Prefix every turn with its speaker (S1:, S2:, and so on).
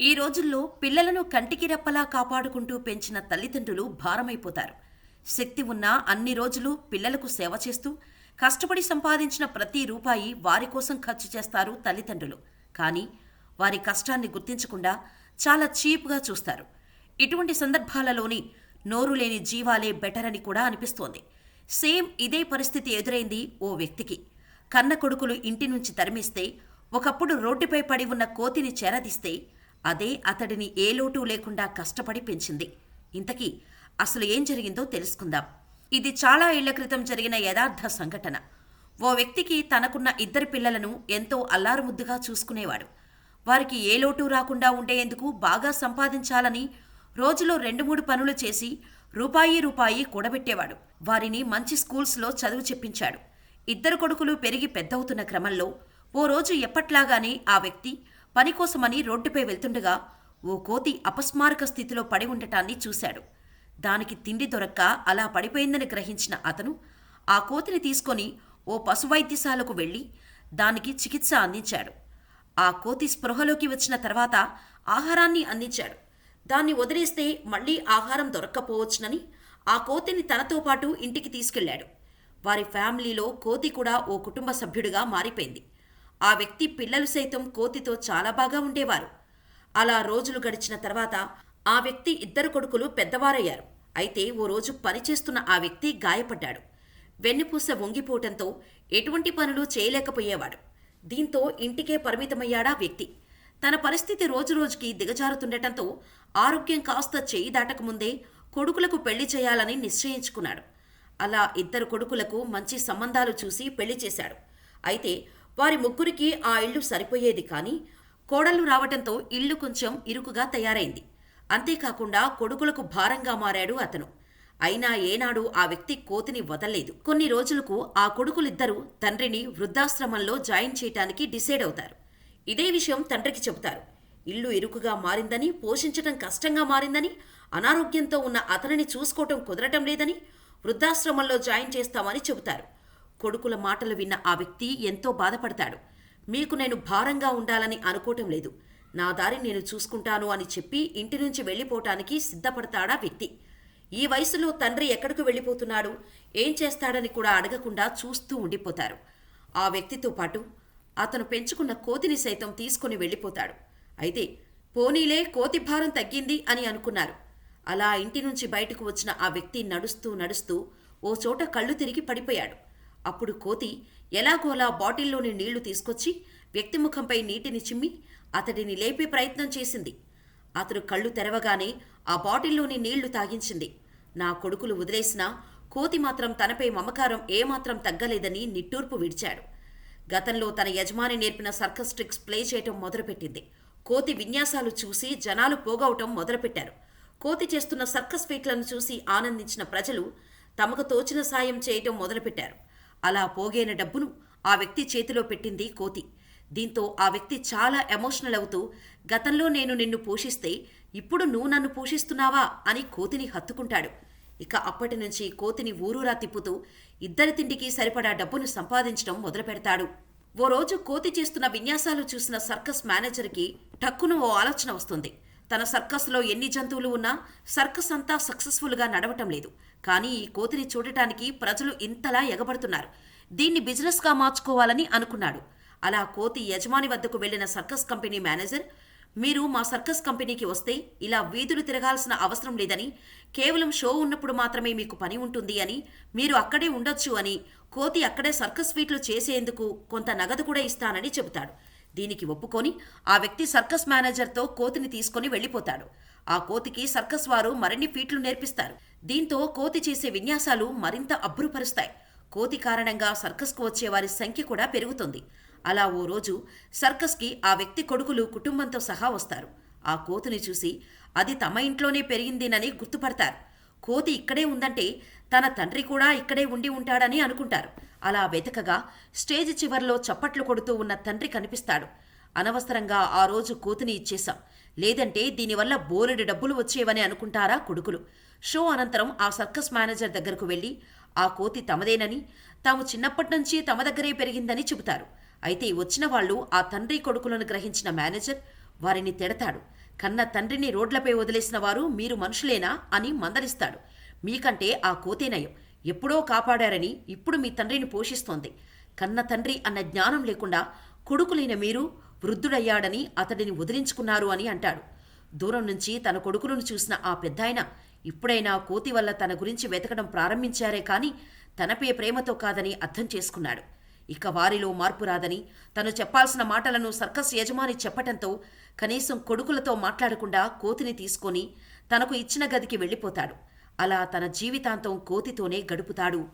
S1: ఈ రోజుల్లో పిల్లలను కంటికి రెప్పలా కాపాడుకుంటూ పెంచిన తల్లిదండ్రులు భారమైపోతారు. శక్తి ఉన్నా అన్ని రోజులు పిల్లలకు సేవ చేస్తూ కష్టపడి సంపాదించిన ప్రతి రూపాయి వారి కోసం ఖర్చు చేస్తారు తల్లిదండ్రులు. కానీ వారి కష్టాన్ని గుర్తించకుండా చాలా చీప్గా చూస్తారు. ఇటువంటి సందర్భాలలోని నోరు లేని జీవాలే బెటర్ అని కూడా అనిపిస్తోంది. సేమ్ ఇదే పరిస్థితి ఎదురైంది ఓ వ్యక్తికి. కన్న కొడుకులు ఇంటి నుంచి తరిమిస్తే ఒకప్పుడు రోడ్డుపై పడి ఉన్న కోతిని చేరదీస్తే అదే అతడిని ఏ లోటు లేకుండా కష్టపడి పెంచింది. ఇంతకీ అసలు ఏం జరిగిందో తెలుసుకుందాం. ఇది చాలా ఏళ్ళ క్రితం జరిగిన యథార్థ సంఘటన. ఓ వ్యక్తికి తనకున్న ఇద్దరు పిల్లలను ఎంతో అల్లారుముద్దుగా చూసుకునేవాడు. వారికి ఏ లోటు రాకుండా ఉండేందుకు బాగా సంపాదించాలని రోజులో రెండు మూడు పనులు చేసి రూపాయి రూపాయి కూడబెట్టేవాడు. వారిని మంచి స్కూల్స్లో చదువు చెప్పించాడు. ఇద్దరు కొడుకులు పెరిగి పెద్దవుతున్న క్రమంలో ఓ రోజు ఎప్పట్లాగానే ఆ వ్యక్తి పని కోసమని రోడ్డుపై వెళ్తుండగా ఓ కోతి అపస్మారక స్థితిలో పడి ఉండటాన్ని చూశాడు. దానికి తిండి దొరక్క అలా పడిపోయిందని గ్రహించిన అతను ఆ కోతిని తీసుకొని ఓ పశువైద్యశాలకు వెళ్ళి దానికి చికిత్స అందించాడు. ఆ కోతి స్పృహలోకి వచ్చిన తర్వాత ఆహారాన్ని అందించాడు. దాన్ని వదిలేస్తే మళ్ళీ ఆహారం దొరక్కపోవచ్చునని ఆ కోతిని తనతో పాటు ఇంటికి తీసుకెళ్ళాడు. వారి ఫ్యామిలీలో కోతి కూడా ఓ కుటుంబ సభ్యుడిగా మారిపోయింది. ఆ వ్యక్తి పిల్లలు సైతం కోతితో చాలా బాగా ఉండేవారు. అలా రోజులు గడిచిన తర్వాత ఆ వ్యక్తి ఇద్దరు కొడుకులు పెద్దవారయ్యారు. అయితే ఓ రోజు పనిచేస్తున్న ఆ వ్యక్తి గాయపడ్డాడు. వెన్నుపూస వంగిపోవటంతో ఎటువంటి పనులు చేయలేకపోయేవాడు. దీంతో ఇంటికే పరిమితమయ్యాడా వ్యక్తి. తన పరిస్థితి రోజురోజుకి దిగజారుతుండటంతో ఆరోగ్యం కాస్త చేయి దాటకముందే కొడుకులకు పెళ్ళి చేయాలని నిశ్చయించుకున్నాడు. అలా ఇద్దరు కొడుకులకు మంచి సంబంధాలు చూసి పెళ్ళి చేశాడు. అయితే వారి ముగ్గురికి ఆ ఇల్లు సరిపోయేది కానీ కోడళ్ళు రావటంతో ఇల్లు కొంచెం ఇరుకుగా తయారైంది. అంతేకాకుండా కొడుకులకు భారంగా మారాడు అతను. అయినా ఏనాడు ఆ వ్యక్తి కోతిని వదల్లేదు. కొన్ని రోజులకు ఆ కొడుకులిద్దరూ తండ్రిని వృద్ధాశ్రమంలో జాయిన్ చేయటానికి డిసైడ్ అవుతారు. ఇదే విషయం తండ్రికి చెబుతారు. ఇల్లు ఇరుకుగా మారిందని పోషించటం కష్టంగా మారిందని అనారోగ్యంతో ఉన్న అతనిని చూసుకోవటం కుదరటం లేదని వృద్ధాశ్రమంలో జాయిన్ చేస్తామని చెబుతారు. కొడుకుల మాటలు విన్న ఆ వ్యక్తి ఎంతో బాధపడతాడు. మీకు నేను భారంగా ఉండాలని అనుకోవటం లేదు. నా దారి నేను చూసుకుంటాను అని చెప్పి ఇంటి నుంచి వెళ్ళిపోవటానికి సిద్ధపడతాడా వ్యక్తి. ఈ వయసులో తండ్రి ఎక్కడికి వెళ్ళిపోతున్నాడు? ఏం చేస్తాడని కూడా అడగకుండా చూస్తూ ఉండిపోతారు. ఆ వ్యక్తితో పాటు అతను పెంచుకున్న కోతిని సైతం తీసుకుని వెళ్ళిపోతాడు. అయితే పోనీలే కోతి భారం తగ్గింది అని అనుకున్నారు. అలా ఇంటి నుంచి బయటకు వచ్చిన ఆ వ్యక్తి నడుస్తూ నడుస్తూ ఓ చోట కళ్ళు తిరిగి పడిపోయాడు. అప్పుడు కోతి ఎలాగోలా బాటిల్లోని నీళ్ళు తీసుకొచ్చి వ్యక్తి ముఖంపై నీటిని చిమ్మి అతడిని లేపే ప్రయత్నం చేసింది. అతడు కళ్ళు తెరవగానే ఆ బాటిల్లోని నీళ్ళు తాగించింది. నా కొడుకులు వదిలేసినా కోతి మాత్రం తనపై మమకారం ఏమాత్రం తగ్గలేదని నిట్టూర్పు విడిచాడు. గతంలో తన యజమాని నేర్పిన సర్కస్ ట్రిక్స్ ప్లే చేయటం మొదలుపెట్టింది. కోతి విన్యాసాలు చూసి జనాలు పోగవటం మొదలుపెట్టారు. కోతి చేస్తున్న సర్కస్ ఫీట్లను చూసి ఆనందించిన ప్రజలు తమకు తోచిన సాయం చేయటం మొదలుపెట్టారు. అలా పోగైన డబ్బును ఆ వ్యక్తి చేతిలో పెట్టింది కోతి. దీంతో ఆ వ్యక్తి చాలా ఎమోషనల్ అవుతూ గతంలో నేను నిన్ను పోషిస్తే ఇప్పుడు నువ్వు నన్ను పోషిస్తున్నావా? అని కోతిని హత్తుకుంటాడు. ఇక అప్పటి నుంచి కోతిని ఊరూరా తిప్పుతూ ఇద్దరి తిండికి సరిపడా డబ్బును సంపాదించడం మొదలుపెడతాడు. ఓ రోజు కోతి చేస్తున్న విన్యాసాలు చూసిన సర్కస్ మేనేజర్కి టక్కున ఓ ఆలోచన వస్తుంది. తన సర్కస్లో ఎన్ని జంతువులు ఉన్నా సర్కస్ అంతా సక్సెస్ఫుల్గా నడవటం లేదు. కానీ ఈ కోతిని చూడటానికి ప్రజలు ఇంతలా ఎగబడుతున్నారు. దీన్ని బిజినెస్గా మార్చుకోవాలని అనుకున్నాడు. అలా కోతి యజమాని వద్దకు వెళ్ళిన సర్కస్ కంపెనీ మేనేజర్ మీరు మా సర్కస్ కంపెనీకి వస్తే ఇలా వీధులు తిరగాల్సిన అవసరం లేదని కేవలం షో ఉన్నప్పుడు మాత్రమే మీకు పని ఉంటుంది అని మీరు అక్కడే ఉండొచ్చు అని కోతి అక్కడే సర్కస్ వీట్లు చేసేందుకు కొంత నగదు కూడా ఇస్తానని చెబుతాడు. దీనికి ఒప్పుకొని ఆ వ్యక్తి సర్కస్ మేనేజర్తో కోతిని తీసుకొని వెళ్ళిపోతాడు. ఆ కోతికి సర్కస్ వారు మరిన్ని ఫీట్లు నేర్పిస్తారు. దీంతో కోతి చేసే విన్యాసాలు మరింత అబ్బురుపరుస్తాయి. కోతి కారణంగా సర్కస్కు వచ్చే వారి సంఖ్య కూడా పెరుగుతుంది. అలా ఓ రోజు సర్కస్కి ఆ వ్యక్తి కొడుకులు కుటుంబంతో సహా వస్తారు. ఆ కోతిని చూసి అది తమ ఇంట్లోనే పెరిగిందినని గుర్తుపడతారు. కోతి ఇక్కడే ఉందంటే తన తండ్రి కూడా ఇక్కడే ఉండి ఉంటాడని అనుకుంటారు. అలా వెతకగా స్టేజ్ చివర్లో చప్పట్లు కొడుతూ ఉన్న తండ్రి కనిపిస్తాడు. అనవసరంగా ఆ రోజు కోతిని ఇచ్చేశాం. లేదంటే దీనివల్ల బోలెడు డబ్బులు వచ్చేవని అనుకుంటారా కొడుకులు. షో అనంతరం ఆ సర్కస్ మేనేజర్ దగ్గరకు వెళ్ళి ఆ కోతి తమదేనని తాము చిన్నప్పటి నుంచి తమ దగ్గరే పెరిగిందని చెబుతారు. అయితే వచ్చిన వాళ్ళు ఆ తండ్రి కొడుకులను గ్రహించిన మేనేజర్ వారిని తిడతాడు. కన్న తండ్రిని రోడ్లపై వదిలేసిన వారు మీరు మనుషులేనా అని మందలిస్తాడు. మీకంటే ఆ కోతేనయం ఎప్పుడో కాపాడారని ఇప్పుడు మీ తండ్రిని పోషిస్తోంది. కన్న తండ్రి అన్న జ్ఞానం లేకుండా కొడుకులైన మీరు వృద్ధుడయ్యాడని అతడిని వదిలించుకున్నారు అని అంటాడు. దూరం నుంచి తన కొడుకులను చూసిన ఆ పెద్దాయన ఇప్పుడైనా కోతి వల్ల తన గురించి వెతకడం ప్రారంభించారే కాని తనపే ప్రేమతో కాదని అర్థం చేసుకున్నాడు. ఇక వారిలో మార్పు రాదని తను చెప్పాల్సిన మాటలను సర్కస్ యజమాని చెప్పటంతో కనీసం కొడుకులతో మాట్లాడకుండా కోతిని తీసుకొని తనకు ఇచ్చిన గదికి వెళ్ళిపోతాడు. అలా తన జీవితాంతం కోతితోనే గడుపుతాడు.